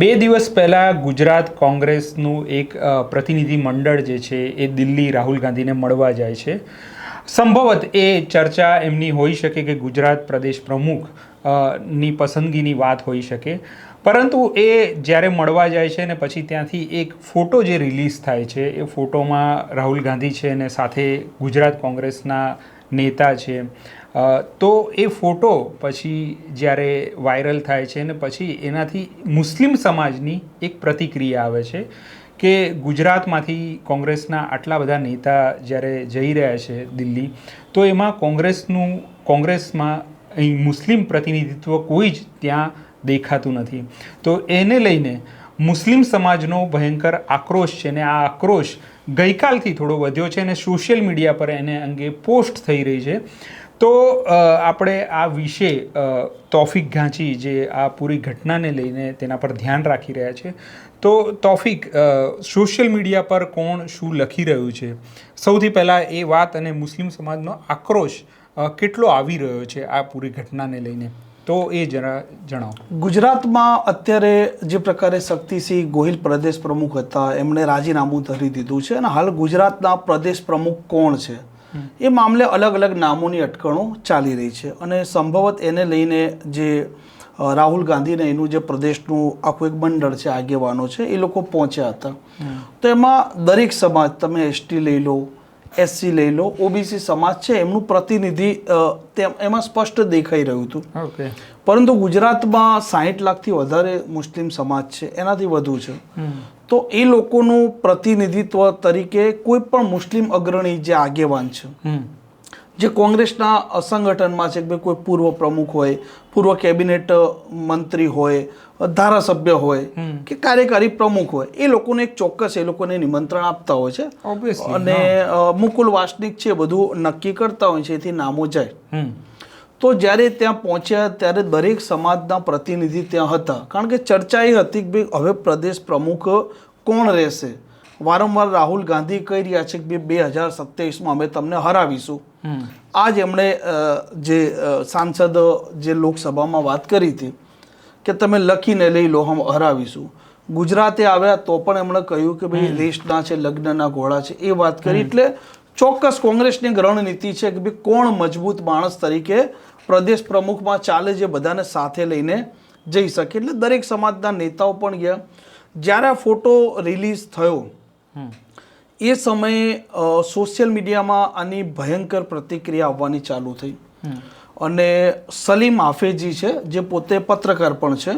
બે દિવસ પહેલાં ગુજરાત કોંગ્રેસનું એક પ્રતિનિધિ મંડળ જે છે એ દિલ્હી રાહુલ ગાંધીને મળવા જાય છે. સંભવત એ ચર્ચા એમની હોઈ શકે કે ગુજરાત પ્રદેશ પ્રમુખની પસંદગીની વાત હોઈ શકે. પરંતુ એ જ્યારે મળવા જાય છે ને પછી ત્યાંથી એક ફોટો જે રિલીઝ થાય છે, એ ફોટોમાં રાહુલ ગાંધી છે અને સાથે ગુજરાત કોંગ્રેસના નેતા છે તો એ ફોટો પછી જ્યારે વાયરલ થાય છે ને પછી એનાથી મુસ્લિમ સમાજની એક પ્રતિક્રિયા આવે છે કે ગુજરાતમાંથી કોંગ્રેસના આટલા બધા નેતા જ્યારે જઈ રહ્યા છે દિલ્હી, તો એમાં કોંગ્રેસનું, કોંગ્રેસમાં અહીં મુસ્લિમ પ્રતિનિધિત્વ કોઈ જ ત્યાં દેખાતું નથી. તો એને લઈને મુસ્લિમ સમાજનો ભયંકર આક્રોશ છે ને આ આક્રોશ ગઈકાલથી થોડો વધ્યો છે અને સોશિયલ મીડિયા પર એને અંગે પોસ્ટ થઈ રહી છે. તો આપણે આ વિશે તોફિક ઘાંચી જે આ પૂરી ઘટનાને લઈને તેના પર ધ્યાન રાખી રહ્યા છે. તો, તોફિક સોશિયલ મીડિયા પર કોણ શું લખી રહ્યું છે? સૌથી પહેલાં એ વાત અને મુસ્લિમ સમાજનો આક્રોશ કેટલો આવી રહ્યો છે આ પૂરી ઘટનાને લઈને? તો એ જરા જણાવો. ગુજરાતમાં અત્યારે જે પ્રકારે શક્તિસિંહ ગોહિલ પ્રદેશ પ્રમુખ હતા, એમણે રાજીનામું ધરી દીધું છે અને હાલ ગુજરાતના પ્રદેશ પ્રમુખ કોણ છે? એ મામલે અલગ અલગ નામોની અટકણો ચાલી રહી છે અને સંભવત એને લઈને જે રાહુલ ગાંધીને એનું જે પ્રદેશનું આખું એક મંડળ છે આગેવાનો છે એ લોકો પહોંચ્યા હતા. તો એમાં દરેક સમાજ તમે એસટી લઈ લો એસસી લઈ લો ઓબીસી સમાજ છે એમનું પ્રતિનિધિ તેમ એમાં સ્પષ્ટ દેખાઈ રહ્યું હતું. પરંતુ ગુજરાતમાં સાહીઠ લાખથી વધારે મુસ્લિમ સમાજ છે એનાથી વધુ છે. તો એ લોકોનું પ્રતિનિધિત્વ તરીકે કોઈ પણ મુસ્લિમ અગ્રણી જે આગેવાન છે જે કોંગ્રેસના સંગઠનમાં છે કે કોઈ પૂર્વ પ્રમુખ હોય પૂર્વ કેબિનેટ મંત્રી હોય ધારાસભ્ય હોય કે કાર્યકારી પ્રમુખ હોય એ લોકોને એક ચોક્કસ એ લોકોને નિમંત્રણ આપતા હોય છે. અને મુકુલ વાસનિક છે બધું નક્કી કરતા હોય છે એથી નામો જાય. તો જ્યારે ત્યાં પહોંચ્યા ત્યારે દરેક સમાજના પ્રતિનિધિ ત્યાં હતા. કારણ કે ચર્ચા એ હતી કે ભાઈ હવે પ્રદેશ પ્રમુખ કોણ રહેશે? વારંવાર રાહુલ ગાંધી કહી રહ્યા છે કે બે હજાર સત્યાવીસમાં અમે તમને હરાવીશું. આજ એમણે જે સાંસદો જે લોકસભામાં વાત કરી હતી કે તમે લખીને લઈ લો હમ હરાવીશું. ગુજરાતે આવ્યા તો પણ એમણે કહ્યું કે ભાઈ રેસના છે લગ્નના ઘોડા છે એ વાત કરી. એટલે ચોક્કસ કોંગ્રેસની રણનીતિ છે કે ભાઈ કોણ મજબૂત માણસ તરીકે પ્રદેશ પ્રમુખમાં ચાલે જે બધાને સાથે લઈને જઈ શકે. એટલે દરેક સમાજના નેતાઓ પણ ગયા. જ્યારે આ ફોટો રિલીઝ થયો એ સમયે સોશિયલ મીડિયામાં આની ભયંકર પ્રતિક્રિયા આવવાની ચાલુ થઈ. અને સલીમ હાફેજી છે જે પોતે પત્રકાર પણ છે.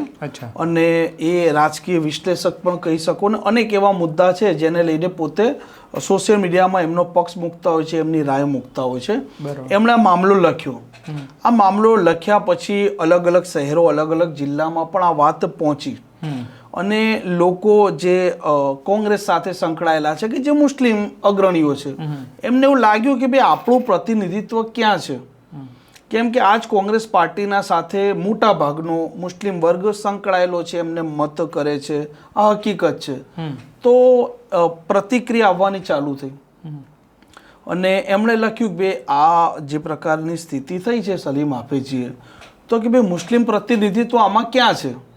અને એ રાજકીય વિશ્લેષક પણ કહી શકો ને અનેક એવા મુદ્દા છે જેને લઈને પોતે સોશિયલ મીડિયામાં એમનો પક્ષ મૂકતા હોય છે એમની રાય મૂકતા હોય છે. એમણે આ મામલો લખ્યો. આ મામલો લખ્યા પછી અલગ અલગ શહેરો અલગ અલગ જિલ્લામાં પણ આ વાત પહોંચી. અને લોકો જે કોંગ્રેસ સાથે સંકળાયેલા છે કે જે મુસ્લિમ અગ્રણીઓ છે એમને એવું લાગ્યું કે ભાઈ આપણું પ્રતિનિધિત્વ ક્યાં છે? કેમ કે આજ કોંગ્રેસ પાર્ટીના સાથે મોટા ભાગનો મુસ્લિમ વર્ગ સંકળાયેલો છે એમને મત કરે છે આ હકીકત છે. તો પ્રતિક્રિયા આવવાની ચાલુ થઈ. અને એમણે લખ્યું કે ભાઈ આ જે પ્રકારની સ્થિતિ થઈ છે સલીમ હાફેજીએ તો કે ભાઈ મુસ્લિમ પ્રતિનિધિત્વ આમાં ક્યાં છે?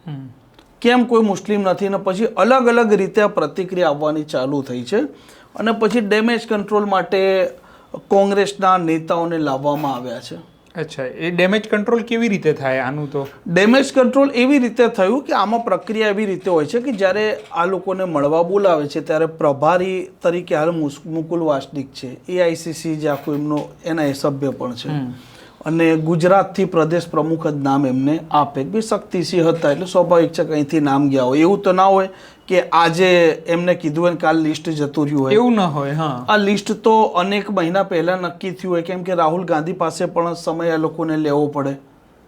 કેમ કોઈ મુસ્લિમ નથી ને પછી અલગ અલગ રીતે આ પ્રતિક્રિયા આવવાની ચાલુ થઈ છે અને પછી ડેમેજ કંટ્રોલ માટે કોંગ્રેસના નેતાઓને લાવવામાં આવ્યા છે. અચ્છા એ ડેમેજ કંટ્રોલ કેવી રીતે થાય આનું તો? ડેમેજ કંટ્રોલ એવી રીતે થયું કે આમાં પ્રક્રિયા એવી રીતે હોય છે કે જ્યારે આ લોકોને મળવા બોલાવે છે ત્યારે પ્રભારી તરીકે હાલ મુકુલ વાસનિક છે એઆઈસીસી જે આખું એમનો એના એ સભ્ય પણ છે. અને ગુજરાતથી પ્રદેશ પ્રમુખ જ નામ એમને આપે. કે શક્તિસિંહ હતા એટલે સ્વાભાવિક છે કે અહીંથી નામ ગયા હોય. એવું તો ના હોય કે આજે એમને કીધું હોય કાલ લિસ્ટ જતું રહ્યું હોય. એવું ના હોય હા. આ લિસ્ટ તો અનેક મહિના પહેલા નક્કી થયું હોય. કેમ કે રાહુલ ગાંધી પાસે પણ સમય આ લોકોને લેવો પડે.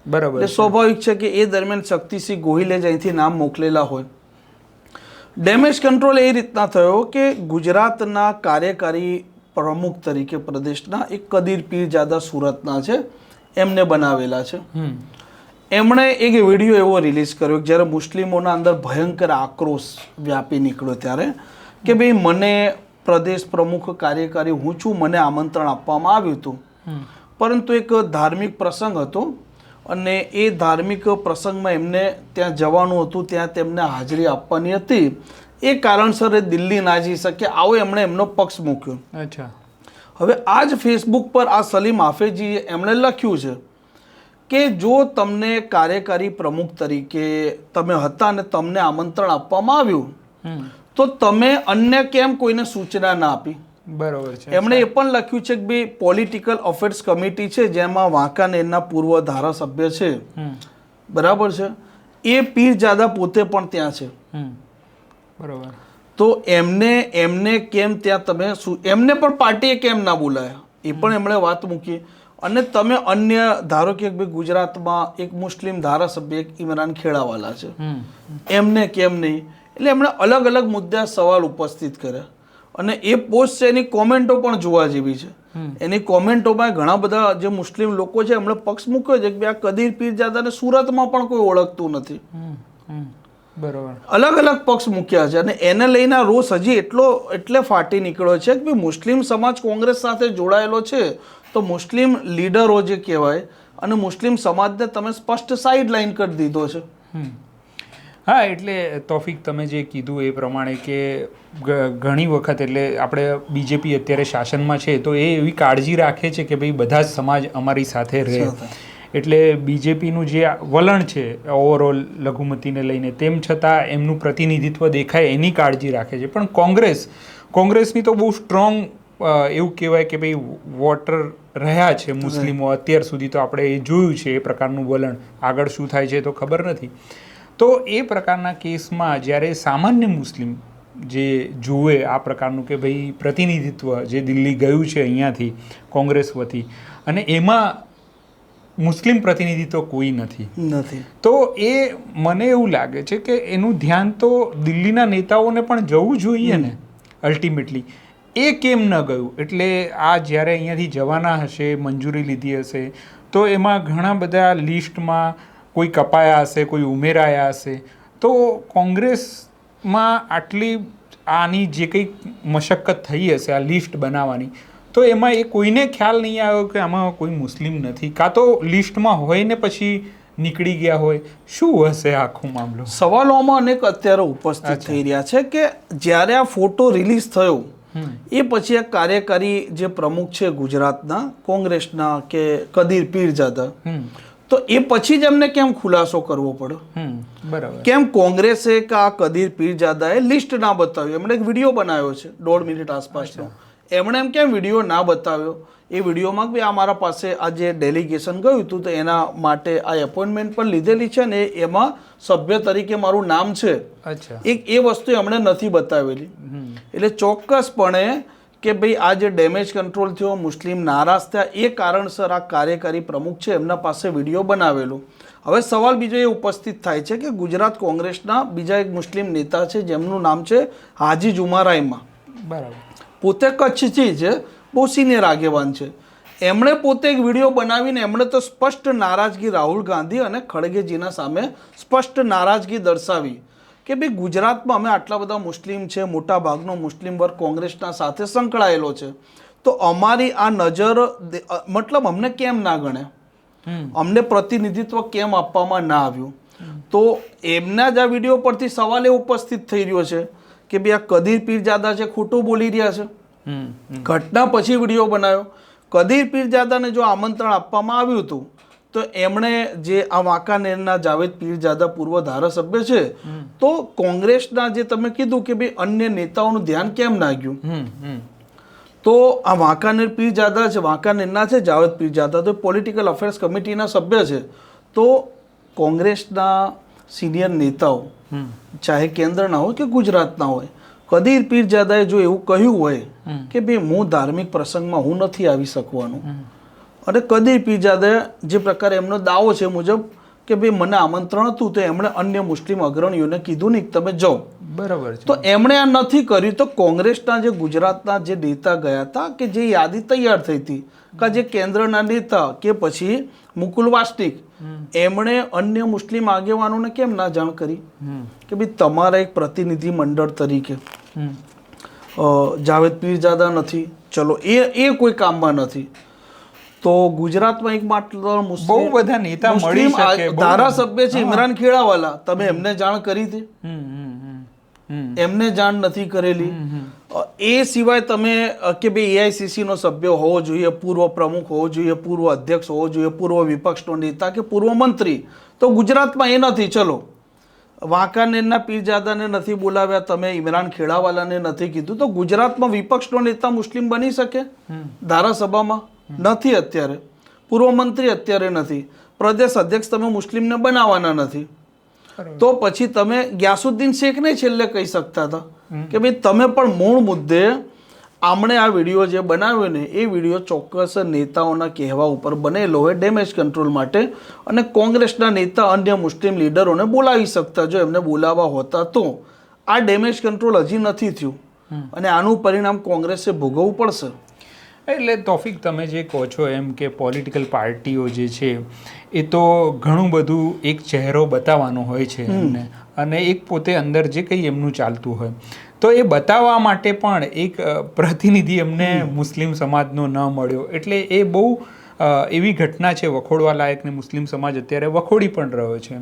બરાબર એટલે સ્વાભાવિક છે કે એ દરમિયાન શક્તિસિંહ ગોહિલે જ અહીંથી નામ મોકલેલા હોય. ડેમેજ કંટ્રોલ એ રીતના થયો કે ગુજરાતના કાર્યકારી પ્રમુખ તરીકે પ્રદેશના એક કદીર પીરજાદા સુરતના છે. એમને બનાવેલા છે. હમ. એમણે એક વીડિયો એવો રિલીઝ કર્યો કે જ્યારે મુસ્લિમોના અંદર ભયંકર આક્રોશ વ્યાપી નીકળ્યો ત્યારે કે ભાઈ મને પ્રદેશ પ્રમુખ કાર્યકારી હું છું મને આમંત્રણ આપવામાં આવ્યું હતું. પરંતુ એક ધાર્મિક પ્રસંગ હતો અને એ ધાર્મિક પ્રસંગમાં એમને ત્યાં જવાનું હતું ત્યાં તેમને હાજરી આપવાની હતી. એ કારણસર એ દિલ્હી ના જઈ શકે આવો એમણે એમનો પક્ષ મૂક્યો. અચ્છા. હવે આ જ ફેસબુક પર આ સલીમ હાફેજીએ એમણે લખ્યું છે કે જો તમને કાર્યકારી પ્રમુખ તરીકે તમે હતા અને તમને આમંત્રણ આપવામાં આવ્યું તો તમે અન્ય કેમ કોઈને સૂચના ના આપી? બરોબર છે. એમણે એ પણ લખ્યું છે કે ભાઈ પોલિટિકલ અફેર્સ કમિટી છે જેમાં વાંકાનેરના પૂર્વ ધારાસભ્ય છે. બરાબર છે? એ પીરજાદા પોતે પણ ત્યાં છે. બરોબર. તો એમને એમને કેમ ત્યાં તમે શું એમને પણ પાર્ટીએ કેમ ના બોલાયા? એ પણ એમણે વાત મૂકી. અને તમે અન્ય ધારો કે ભાઈ ગુજરાતમાં એક મુસ્લિમ ધારાસભ્ય એક ઇમરાન ખેડાવાલા છે. એમને કેમ નહીં? એટલે એમણે અલગ અલગ મુદ્દા સવાલ ઉપસ્થિત કર્યા. અને એ પોસ્ટ છે એની કોમેન્ટો પણ જોવા જેવી છે. એની કોમેન્ટોમાં ઘણા બધા જે મુસ્લિમ લોકો છે એમણે પક્ષ મૂક્યો છે કે આ કદીર પીરજાદાને સુરતમાં પણ કોઈ ઓળખતું નથી. બરોબર અલગ અલગ પક્ષ મૂક્યા છે અને એને લઈને આ રોષ હજી એટલો એટલે ફાટી નીકળ્યો છે કે મુસ્લિમ સમાજ કોંગ્રેસ સાથે જોડાયેલો છે તો મુસ્લિમ લીડરો જે કહેવાય અને મુસ્લિમ સમાજને તમે સ્પષ્ટ સાઈડ લાઈન કરી દીધો છે. હા એટલે તોફિક તમે જે કીધું એ પ્રમાણે કે ઘણી વખત એટલે આપણે બીજેપી અત્યારે શાસનમાં છે તો એ એવી કાળજી રાખે છે કે ભાઈ બધા જ સમાજ અમારી સાથે રહે. એટલે બીજેપીનું જે આ વલણ છે ઓવરઓલ લઘુમતીને લઈને તેમ છતાં એમનું પ્રતિનિધિત્વ દેખાય એની કાળજી રાખે છે. પણ કોંગ્રેસ કોંગ્રેસની તો બહુ સ્ટ્રોંગ એવું કહેવાય કે ભાઈ વોટર રહ્યા છે મુસ્લિમો અત્યાર સુધી તો આપણે એ જોયું છે એ પ્રકારનું વલણ. આગળ શું થાય છે તો ખબર નથી. તો એ પ્રકારના કેસમાં જ્યારે સામાન્ય મુસ્લિમ જે જુએ આ પ્રકારનું કે ભાઈ પ્રતિનિધિત્વ જે દિલ્હી ગયું છે અહીંયાથી કોંગ્રેસ વતી અને એમાં મુસ્લિમ પ્રતિનિધિત્વ કોઈ નથી. નથી. તો એ મને એવું લાગે છે કે એનું ધ્યાન તો દિલ્હીના નેતાઓને પણ જવું જોઈએ ને અલ્ટિમેટલી એ કેમ ન ગયું? એટલે આ જ્યારે અહીંયાથી જવાના હશે મંજૂરી લીધી હશે તો એમાં ઘણા બધા લિસ્ટમાં કોઈ કપાયા હશે કોઈ ઉમેરાયા હશે. તો કોંગ્રેસમાં આટલી આની જે કંઈ મશક્કત થઈ હશે આ લિસ્ટ બનાવવાની તો એમાં એ કોઈને ખ્યાલ નહીં આવ્યો કે આમાં કોઈ મુસ્લિમ નથી. કાં તો લિસ્ટમાં હોય ને પછી નીકળી ગયા હોય. શું હશે આખો મામલો? સવાલોમાં અનેક અત્યારે ઉપસ્થિત થઈ રહ્યા છે કે જ્યારે આ ફોટો રિલીઝ થયો એ પછી આ કાર્યકારી જે પ્રમુખ છે ગુજરાતના કોંગ્રેસના કે કદીર પીરજાદા તો એ પછી જ એમને કેમ ખુલાસો કરવો પડ્યો? બરાબર. કેમ કોંગ્રેસે કે આ કદીર પીરજાદાએ લિસ્ટ ના બતાવ્યું એમણે એક વીડિયો બનાવ્યો છે દોઢ મિનિટ આસપાસનો. એમણે એમ કેમ વીડિયો ના બતાવ્યો? એ વિડીયોમાં બી આ મારા પાસે આ જે ડેલિગેશન ગયું હતું તો એના માટે આ એપોઇન્ટમેન્ટ પણ લીધેલી છે ને એમાં સભ્ય તરીકે મારું નામ છે. એક એ વસ્તુ એમણે નથી બતાવેલી. એટલે ચોક્કસપણે કે ભાઈ આ જે ડેમેજ કંટ્રોલ થયો મુસ્લિમ નારાજ થયા એ કારણસર આ કાર્યકારી પ્રમુખ છે એમના પાસે વીડિયો બનાવેલો. હવે સવાલ બીજો એ ઉપસ્થિત થાય છે કે ગુજરાત કોંગ્રેસના બીજા એક મુસ્લિમ નેતા છે જેમનું નામ છે હાજી જુમારાઈમા બરાબર. પોતે કચ્છથી છે બહુ સિનિયર આગેવાન છે. એમણે પોતે એક વીડિયો બનાવીને એમણે તો સ્પષ્ટ નારાજગી રાહુલ ગાંધી અને ખડગેજીના સામે સ્પષ્ટ નારાજગી દર્શાવી કે ભાઈ ગુજરાતમાં અમે આટલા બધા મુસ્લિમ છે મોટા ભાગનો મુસ્લિમ વર્ગ કોંગ્રેસના સાથે સંકળાયેલો છે. તો અમારી આ નજર મતલબ અમને કેમ ના ગણે? અમને પ્રતિનિધિત્વ કેમ આપવામાં ના આવ્યું? તો એમના જ આ વીડિયો પરથી સવાલ એ ઉપસ્થિત થઈ રહ્યો છે કે ભાઈ આ કદીર પીરજાદા છે ખોટું બોલી રહ્યા છે. ઘટના પછી વીડિયો બનાવ્યો કદીર પીરજાદાને જો આમંત્રણ આપવામાં આવ્યું હતું તો એમણે જે આ વાંકાનેરના જાવેદ પીરજાદા પૂર્વ ધારાસભ્ય છે તો કોંગ્રેસના જે તમે કીધું કે ભાઈ અન્ય નેતાઓનું ધ્યાન કેમ ના ગયું તો આ વાંકાનેર પીરજાદા છે વાંકાનેરના છે જાવેદ પીરજાદા તો પોલિટિકલ અફેર્સ કમિટીના સભ્ય છે. તો કોંગ્રેસના સિનિયર નેતાઓ ચાહે કેન્દ્રના હોય કે ગુજરાતના હોય કદીર પીરજાદાએ જો એવું કહ્યું હોય કે ભાઈ હું ધાર્મિક પ્રસંગમાં હું નથી આવી શકવાનું. અને કદીર પીરજાદાએ જે પ્રકારે એમનો દાવો છે મુજબ કે ભાઈ મને આમંત્રણ હતું તો એમણે અન્ય મુસ્લિમ અગ્રણીઓને કીધું નહીં તમે જાઓ. બરાબર તો એમણે આ નથી કર્યું તો કોંગ્રેસના જે ગુજરાતના જે નેતા ગયા હતા કે જે યાદી તૈયાર થઈ હતી કે જે કેન્દ્રના નેતા કે પછી મુકુલ વાસનિક એમણે અન્ય મુસ્લિમ આગેવાનોને કેમ ના જાણ કરી? કે ભાઈ તમારા એક પ્રતિનિધિ મંડળ તરીકે. જાવેદ પીરજાદા નથી. ચલો એ એ કોઈ કામમાં નથી. તો ગુજરાતમાં એક માત્ર બહુ બધા નેતા મળી ધારાસભ્ય છે ઇમરાન ખેડાવાલા. તમે એમને જાણ કરી હતી. એમને જાણ નથી કરેલી. એ સિવાય તમે કે ભાઈ એઆઈસીસી નો સભ્ય હોવો જોઈએ પૂર્વ પ્રમુખ હોવો જોઈએ પૂર્વ અધ્યક્ષ હોવો જોઈએ પૂર્વ વિપક્ષનો નેતા કે પૂર્વ મંત્રી તો ગુજરાતમાં એ નથી. ચલો વાંકાનેરના પીરજાદાને નથી બોલાવ્યા તમે ઇમરાન ખેડાવાલાને નથી કીધું તો ગુજરાતમાં વિપક્ષનો નેતા મુસ્લિમ બની શકે? ધારાસભામાં? નથી અત્યારે. પૂર્વ મંત્રી અત્યારે નથી. પ્રદેશ અધ્યક્ષ તમે મુસ્લિમને બનાવવાના નથી. તો પછી તમે ગ્યાસુદ્દીન શેખને છેલ્લે કહી શકતા હતા કે ભાઈ તમે પણ મૂળ મુદ્દે આમણે આ વીડિયો જે બનાવ્યો ને એ વીડિયો ચોક્કસ નેતાઓના કહેવા ઉપર બનેલો હોય ડેમેજ કંટ્રોલ માટે અને કોંગ્રેસના નેતા અન્ય મુસ્લિમ લીડરોને બોલાવી શકતા. જો એમને બોલાવવા હોતા તો આ ડેમેજ કંટ્રોલ હજી નથી થયું. અને આનું પરિણામ કોંગ્રેસે ભોગવવું પડશે. એટલે તોફિક તમે જે કહો છો એમ કે પોલિટિકલ પાર્ટીઓ જે છે એ તો ઘણું બધું એક ચહેરો બતાવવાનો હોય છે એમને. અને એક પોતે અંદર જે કંઈ એમનું ચાલતું હોય. તો એ બતાવવા માટે પણ એક પ્રતિનિધિ એમને મુસ્લિમ સમાજનો ન મળ્યો. એટલે એ બહુ એવી ઘટના છે વખોડવા લાયકને મુસ્લિમ સમાજ અત્યારે વખોડી પણ રહ્યો છે.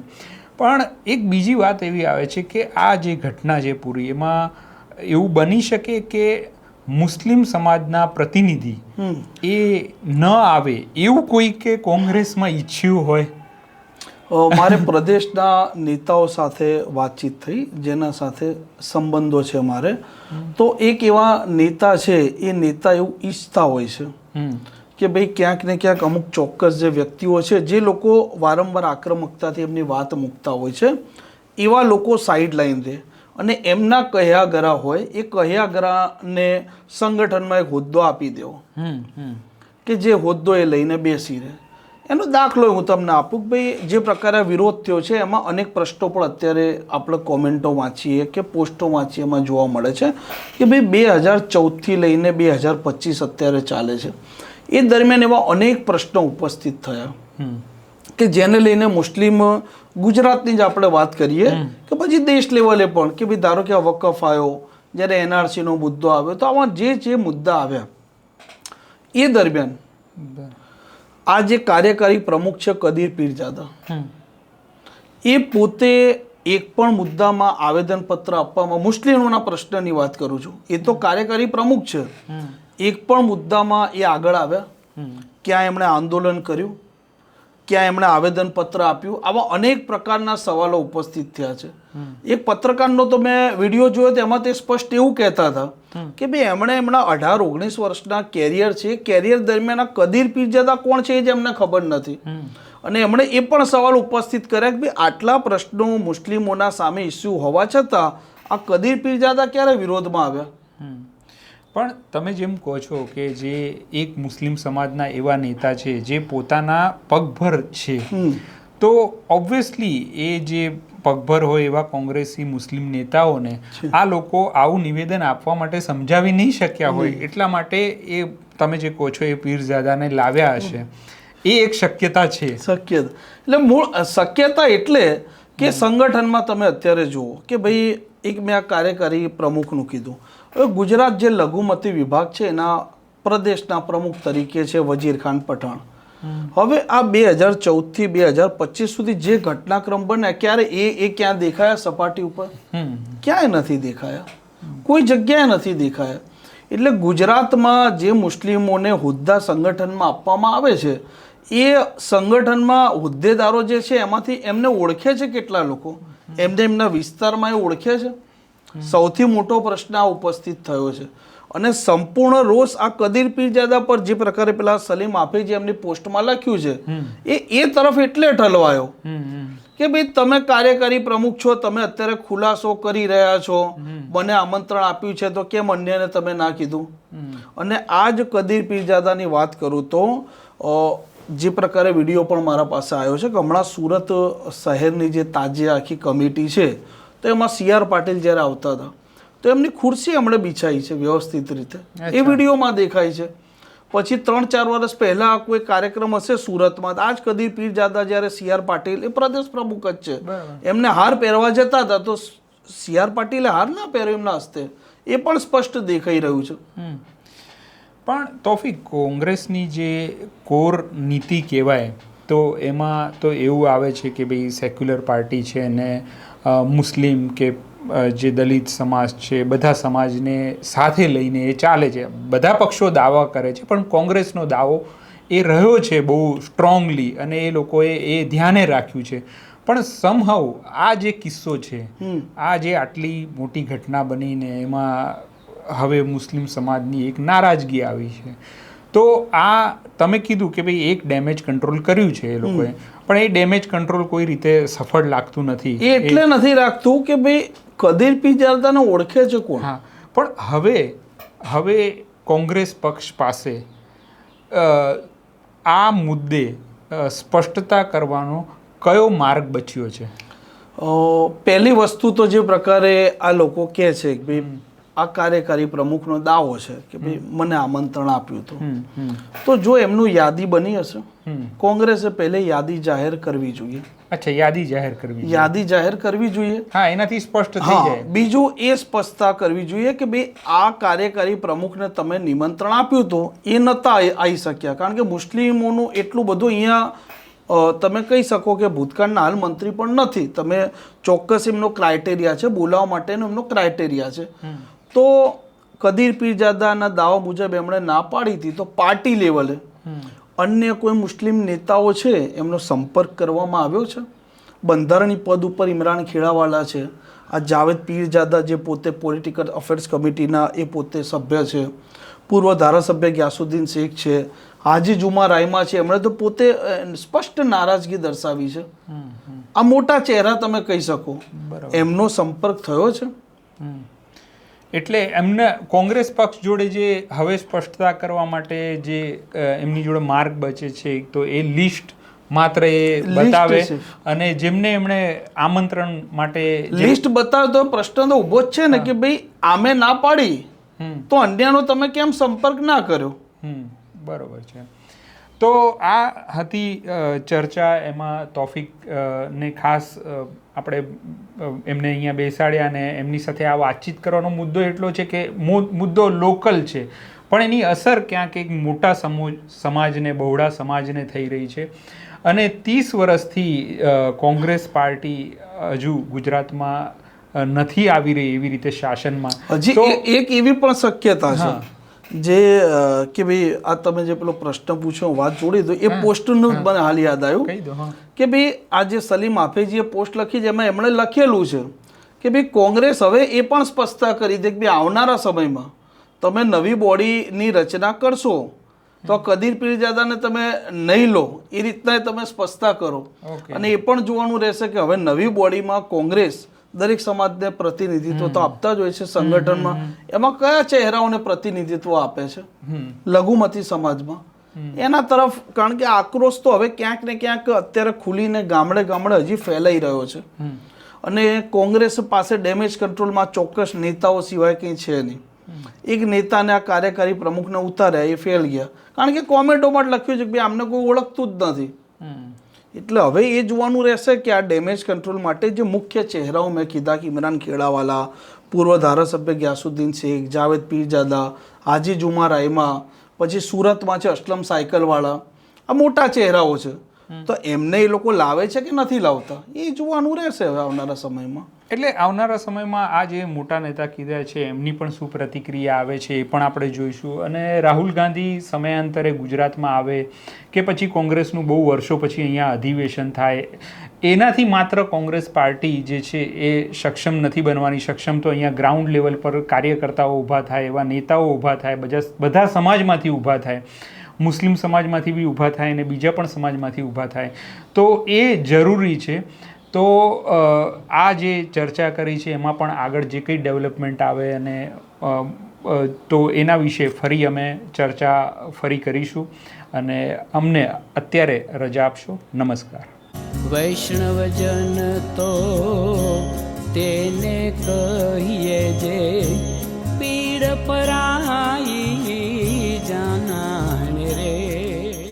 પણ એક બીજી વાત એવી આવે છે કે આ જે ઘટના છે પૂરી એમાં એવું બની શકે કે મુસ્લિમ સમાજના પ્રતિનિધિ એ ન આવે એવું કોઈ કે કોંગ્રેસમાં ઈચ્છ્યું હોય? મારે પ્રદેશના નેતાઓ સાથે વાતચીત થઈ જેના સાથે સંબંધો છે મારે. તો એક એવા નેતા છે એ નેતા એવું ઈચ્છતા હોય છે કે ભાઈ ક્યાંક ને ક્યાંક અમુક ચોક્કસ જે વ્યક્તિઓ છે જે લોકો વારંવાર આક્રમકતાથી એમની વાત મૂકતા હોય છે એવા લોકો સાઈડ લાઈન રહે અને એમના કહ્યા ગરા હોય એ કહ્યા ગરાને સંગઠનમાં એક હોદ્દો આપી દેવો. કે જે હોદ્દો એ લઈને બેસી રહે. એનો દાખલો હું તમને આપું કે ભાઈ જે પ્રકારે વિરોધ થયો છે એમાં અનેક પ્રશ્નો પણ અત્યારે આપણે કોમેન્ટો વાંચીએ કે પોસ્ટો વાંચીએ એમાં જોવા મળે છે કે ભાઈ બે હજાર ચૌદથી લઈને બે હજાર પચીસ અત્યારે ચાલે છે. એ દરમિયાન એવા અનેક પ્રશ્નો ઉપસ્થિત થયા. કે જેને લઈને મુસ્લિમ ગુજરાતની જ આપણે વાત કરીએ કે પછી દેશ લેવલે પણ કે ભાઈ ધારો કે આ વકફ આવ્યો જ્યારે એનઆરસીનો મુદ્દો આવ્યો તો આમાં જે જે મુદ્દા આવ્યા એ દરમિયાન આ જે કાર્યકારી પ્રમુખ છે કદીર પીરજાદા એ પોતે એક પણ મુદ્દામાં આવેદનપત્ર આપવામાં મુસ્લિમોના પ્રશ્નની વાત કરું છું એ તો કાર્યકારી પ્રમુખ છે. એક પણ મુદ્દામાં એ આગળ આવ્યા ક્યાં એમણે આંદોલન કર્યું ક્યાં એમણે આવેદનપત્ર આપ્યું? આવા અનેક પ્રકારના સવાલો ઉપસ્થિત થયા છે. એક પત્રકારનો તો મેં વીડિયો જોયો તેમાં તે સ્પષ્ટ એવું કહેતા હતા કે ભાઈ એમણે એમના અઢાર, ઓગણીસ વર્ષના કેરિયર છે. કેરિયર દરમિયાન કદીર પીરજાદા કોણ છે એ જ એમને ખબર નથી. અને એમણે એ પણ સવાલ ઉપસ્થિત કર્યા કે ભાઈ આટલા પ્રશ્નો મુસ્લિમોના સામે ઇસ્યુ હોવા છતાં આ કદીર પીરજાદા ક્યારે વિરોધમાં આવ્યા. પણ તમે જેમ કહો છો કે જે એક મુસ્લિમ સમાજના એવા નેતા છે જે પોતાના પગભર છે તો ઓબ્વિયસલી એ જે પગભર હોય એવા કોંગ્રેસી મુસ્લિમ નેતાઓને આ લોકો આવું નિવેદન આપવા માટે સમજાવી નહીં શક્યા હોય. એટલા માટે એ તમે જે કહો છો એ પીરઝાદાને લાવ્યા હશે. એ એક શક્યતા છે. શક્યતા. એટલે મૂળ શક્યતા એટલે કે સંગઠનમાં તમે અત્યારે જુઓ કે ભાઈ એક મેં આ કાર્યકારી પ્રમુખનું કીધું. હવે ગુજરાત જે લઘુમતી વિભાગ છે એના પ્રદેશના પ્રમુખ તરીકે છે વજીર ખાન પઠાણ. હવે આ બે હજાર ચૌદથી બે હજાર પચીસ સુધી જે ઘટનાક્રમ બન્યા ક્યારે એ એ ક્યાં દેખાયા સપાટી ઉપર? ક્યાંય નથી દેખાયા. કોઈ જગ્યાએ નથી દેખાયા. એટલે ગુજરાતમાં જે મુસ્લિમોને હોદ્દા સંગઠનમાં આપવામાં આવે છે એ સંગઠનમાં હોદ્દેદારો જે છે એમાંથી એમને ઓળખે છે કેટલા લોકો? એમને એમના વિસ્તારમાં એ ઓળખે છે? સૌથી મોટો પ્રશ્ન આ ઉપસ્થિત થયો છે. અને સંપૂર્ણ રોષ આ કદીર પીરજાદા પર જે પ્રકારે પેલા સલીમ આફેજી એમની પોસ્ટમાં લખ્યું છે એ એ તરફ એટલે ઠલવાયો કે ભાઈ તમે કાર્યકારી પ્રમુખ છો તમે અત્યારે ખુલાસો કરી રહ્યા છો મને આમંત્રણ આપ્યું છે તો કેમ અન્યને તમે ના કીધું? અને આ જ કદીર પીરજાદાની વાત કરું તો જે પ્રકારે વીડિયો પણ મારા પાસે આવ્યો છે કે હમણાં સુરત શહેરની જે તાજી આખી કમિટી છે તો એમાં સી આર પાટીલ જ્યારે આવતા હતા તો એમની ખુરશી એમણે બિછાઈ છે વ્યવસ્થિત રીતે. એ વિડીયોમાં દેખાય છે. પછી ત્રણ ચાર વર્ષ પહેલા કોઈ કાર્યક્રમ હશે સુરતમાં આજ કદી પીરજાદા જ્યારે સી આર પાટીલ એ પ્રદેશ પ્રમુખ જ છે. એમને હાર પહેરવા જતા હતા તો સી આર પાટીલે હાર ના પહેર્યો એમના હસ્તે. એ પણ સ્પષ્ટ દેખાઈ રહ્યું છે. પણ તોફી કોંગ્રેસની જે કોર નીતિ કહેવાય તો એમાં તો એવું આવે છે કે ભાઈ સેક્યુલર પાર્ટી છે અને મુસ્લિમ કે જે દલિત સમાજ છે બધા સમાજને સાથે લઈને એ ચાલે છે. બધા પક્ષો દાવા કરે છે પણ કોંગ્રેસનો દાવો એ રહ્યો છે બહુ સ્ટ્રોંગલી અને એ લોકોએ એ ધ્યાને રાખ્યું છે. પણ સમહાઉ આ જે કિસ્સો છે આ જે આટલી મોટી ઘટના બનીને એમાં હવે મુસ્લિમ સમાજની એક નારાજગી આવી છે. તો આ તમે કીધું કે ભાઈ એક ડેમેજ કંટ્રોલ કર્યું છે એ લોકોએ. પણ એ ડેમેજ કંટ્રોલ કોઈ રીતે સફળ લાગતું નથી. એ એટલે નથી રાખતું કે ભાઈ કદીર પી જારદાને ઓળખે છે કોણ? હા. પણ હવે હવે કોંગ્રેસ પક્ષ પાસે આ મુદ્દે સ્પષ્ટતા કરવાનો કયો માર્ગ બચ્યો છે? પહેલી વસ્તુ તો જે પ્રકારે આ લોકો કહે છે કે ભાઈ આ કાર્યકારી પ્રમુખનો દાવો છે કે ભાઈ મને આમંત્રણ આપ્યું હતું. તો જો એમનું યાદી બની હશે કોંગ્રેસે પહેલે યાદી જાહેર કરવી જોઈએ. અચ્છા યાદી જાહેર કરવી જોઈએ. યાદી જાહેર કરવી જોઈએ. હા એનાથી સ્પષ્ટ થઈ જાય. બીજું એ સ્પષ્ટતા કરવી જોઈએ કે ભાઈ આ કાર્યકારી પ્રમુખને તમે નિમંત્રણ આપ્યું હતું એ નતા આવી શક્યા. કારણ કે મુસ્લિમોનું એટલું બધું અહીંયા તમે કહી શકો કે ભૂતકાળના હાલ મંત્રી પણ નથી. તમે ચોક્કસ એમનો ક્રાઇટેરિયા છે બોલાવવા માટેનો એમનો ક્રાઇટેરિયા છે. તો કદીર પીરજાદાના દાવા મુજબ એમણે ના પાડી હતી તો પાર્ટી લેવલે. અન્ય કોઈ મુસ્લિમ નેતાઓ છે એમનો સંપર્ક કરવામાં આવ્યો છે? બંધારણી પદ ઉપર ઇમરાન ખેડાવાલા છે. આ જાવેદ પીરજાદા જે પોતે પોલિટિકલ અફેર્સ કમિટીના એ પોતે સભ્ય છે. પૂર્વ ધારાસભ્ય ગ્યાસુદ્દીન શેખ છે. હાજી જુમા રાયમા છે. એમણે તો પોતે સ્પષ્ટ નારાજગી દર્શાવી છે. આ મોટા ચહેરા તમે કહી શકો. એમનો સંપર્ક થયો છે. એટલે એમને કોંગ્રેસ પક્ષ જોડે જે હવે સ્પષ્ટતા કરવા માટે જે એમની જોડે માર્ગ બચે છે તો એ લિસ્ટ માત્ર એ બતાવે. અને જેમને એમણે આમંત્રણ માટે લિસ્ટ બતાવે તો પ્રશ્ન તો ઊભો જ છે ને કે ભાઈ આમે ના પાડી તો અન્યનો તમે કેમ સંપર્ક ના કર્યો? બરોબર છે. તો આ હતી ચર્ચા એમાં તોફિક ને ખાસ આપણે એમને અહીંયા બેસાડ્યા અને એમની સાથે આ વાતચીત કરવાનો મુદ્દો એટલો છે કે મુદ્દો લોકલ છે. પણ એની અસર ક્યાંક એક મોટા સમૂહ સમાજને બહોળા સમાજને થઈ રહી છે. અને ત્રીસ વર્ષથી કોંગ્રેસ પાર્ટી હજુ ગુજરાતમાં નથી આવી રહી એવી રીતે શાસનમાં. હજી તો- એક એવી પણ શક્યતા. છે. જે કે ભાઈ આ તમે જે પેલો પ્રશ્ન પૂછ્યો વાત જોડી દો એ પોસ્ટનું મને હાલ યાદ આવ્યું. કે ભાઈ આ જે સલીમ આફેજીએ પોસ્ટ લખી છે એમાં એમણે લખેલું છે કે ભાઈ કોંગ્રેસ હવે એ પણ સ્પષ્ટતા કરી દે કે ભાઈ આવનારા સમયમાં તમે નવી બોડીની રચના કરશો તો કદીર પીરજાદાને તમે નહીં લો એ રીતના તમે સ્પષ્ટતા કરો. અને એ પણ જોવાનું રહેશે કે હવે નવી બોડીમાં કોંગ્રેસ દરેક સમાજને પ્રતિનિધિત્વ તો આપતા જ હોય છે સંગઠનમાં. એમાં કયા ચહેરાઓને પ્રતિનિધિત્વ આપે છે? લઘુમતી સમાજમાં. એના તરફ કારણ કે આક્રોશ તો હવે ક્યાંક ને ક્યાંક અત્યારે ખુલીને ગામડે ગામડે હજી ફેલાઈ રહ્યો છે. અને કોંગ્રેસ પાસે ડેમેજ કંટ્રોલમાં ચોક્કસ નેતાઓ સિવાય કંઈ છે નહીં. એક નેતાને આ કાર્યકારી પ્રમુખને ઉતાર્યા એ ફેલ ગયા. કારણ કે કોમેન્ટોમાં લખ્યું છે કે ભાઈ આમને કોઈ ઓળખતું જ નથી. એટલે હવે એ જોવાનું રહેશે કે આ ડેમેજ કંટ્રોલ માટે જે મુખ્ય ચહેરાઓ મેં કીધા કે ઇમરાન ખેડાવાલા, પૂર્વ ધારાસભ્ય ગ્યાસુદ્દીન શેખ, જાવેદ પીરજાદા હાજી જુમા રાયમા પછી સુરતમાં છે અસલમ સાયકલવાળા. આ મોટા ચહેરાઓ છે. તો એમને એ લોકો લાવે છે કે નથી લાવતા? એ જોવાનું રહેશે આવનારા સમયમાં. એટલે આવનારા સમયમાં આ જે મોટા નેતા કીધા છે, એમની પણ શું પ્રતિક્રિયા આવે છે એ પણ આપણે જોઈશું. અને રાહુલ ગાંધી સમયાંતરે ગુજરાતમાં આવે કે પછી કોંગ્રેસનું બહુ વર્ષો પછી અહીંયા અધિવેશન થાય, એનાથી માત્ર કોંગ્રેસ પાર્ટી જે છે એ સક્ષમ નથી બનવાની. સક્ષમ તો અહીંયા ગ્રાઉન્ડ લેવલ પર કાર્યકર્તાઓ ઊભા થાય, એવા નેતાઓ ઊભા થાય, બધા બધા સમાજમાંથી ઊભા થાય. મુસ્લિમ સમાજમાંથી બી ઊભા થાય અને બીજા પણ સમાજમાંથી ઊભા થાય. તો એ જરૂરી છે. તો આ જે ચર્ચા કરી છે, એમાં પણ આગળ જે કંઈ ડેવલપમેન્ટ આવે અને તો એના વિશે ફરી અમે ચર્ચા ફરી કરીશું અને અમને અત્યારે રજા આપશો. નમસ્કાર. વૈષ્ણવજન તો તેને કહીએ જે પીડ પરાઈ